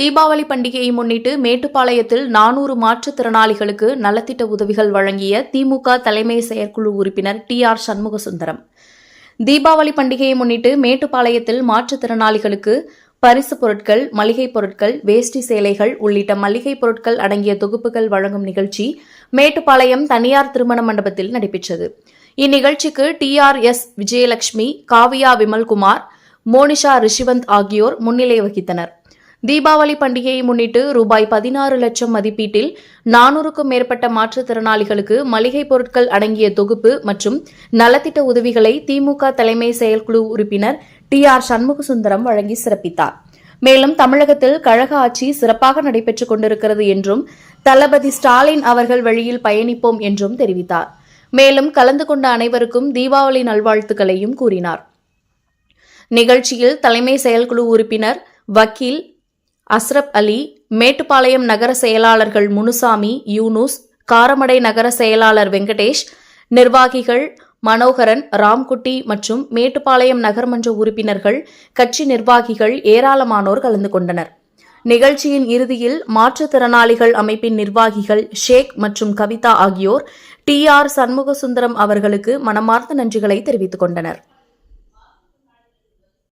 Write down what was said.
தீபாவளி பண்டிகையை முன்னிட்டு மேட்டுப்பாளையத்தில் நானூறு மாற்றுத்திறனாளிகளுக்கு நலத்திட்ட உதவிகள் வழங்கிய திமுக தலைமை செயற்குழு உறுப்பினர் டி ஆர் சண்முகசுந்தரம். தீபாவளி பண்டிகையை முன்னிட்டு மேட்டுப்பாளையத்தில் மாற்றுத்திறனாளிகளுக்கு பரிசு பொருட்கள் மளிகை பொருட்கள் வேஷ்டி சேலைகள் உள்ளிட்ட மளிகை பொருட்கள் அடங்கிய தொகுப்புகள் வழங்கும் நிகழ்ச்சி மேட்டுப்பாளையம் தனியார் திருமண மண்டபத்தில் நடைபெற்றது. இந்நிகழ்ச்சிக்கு T R S Vijayalakshmi Kavya Vimalkumar Monisha Rishivanth ஆகியோர் முன்னிலை வகித்தனர். தீபாவளி பண்டிகையை முன்னிட்டு ரூபாய் பதினாறு லட்சம் மதிப்பீட்டில் நானூறுக்கும் மேற்பட்ட மாற்றுத்திறனாளிகளுக்கு மளிகை பொருட்கள் அடங்கிய தொகுப்பு மற்றும் நலத்திட்ட உதவிகளை திமுக தலைமை செயற்குழு உறுப்பினர் டி ஆர் சண்முகசுந்தரம் வழங்கி சிறப்பித்தார். மேலும் தமிழகத்தில் கழக ஆட்சி சிறப்பாக நடைபெற்றுக் கொண்டிருக்கிறது என்றும் தளபதி ஸ்டாலின் அவர்கள் வழியில் பயணிப்போம் என்றும் தெரிவித்தார். மேலும் கலந்து கொண்ட அனைவருக்கும் தீபாவளி நல்வாழ்த்துக்களையும் கூறினார். நிகழ்ச்சியில் தலைமை செயற்குழு உறுப்பினர் வக்கீல் அஸ்ரப் அலி மேட்டுப்பாளையம் நகர செயலாளர்கள் முனுசாமி யூனூஸ் காரமடை நகர செயலாளர் வெங்கடேஷ் நிர்வாகிகள் மனோகரன் ராம்குட்டி மற்றும் மேட்டுப்பாளையம் நகர்மன்ற உறுப்பினர்கள் கட்சி நிர்வாகிகள் ஏராளமானோர் கலந்து கொண்டனர். நிகழ்ச்சியின் இறுதியில் மாற்றுத்திறனாளிகள் அமைப்பின் நிர்வாகிகள் ஷேக் மற்றும் கவிதா ஆகியோர் டி ஆர் சண்முகசுந்தரம் அவர்களுக்கு மனமார்ந்த நன்றிகளை தெரிவித்துக் கொண்டனர்.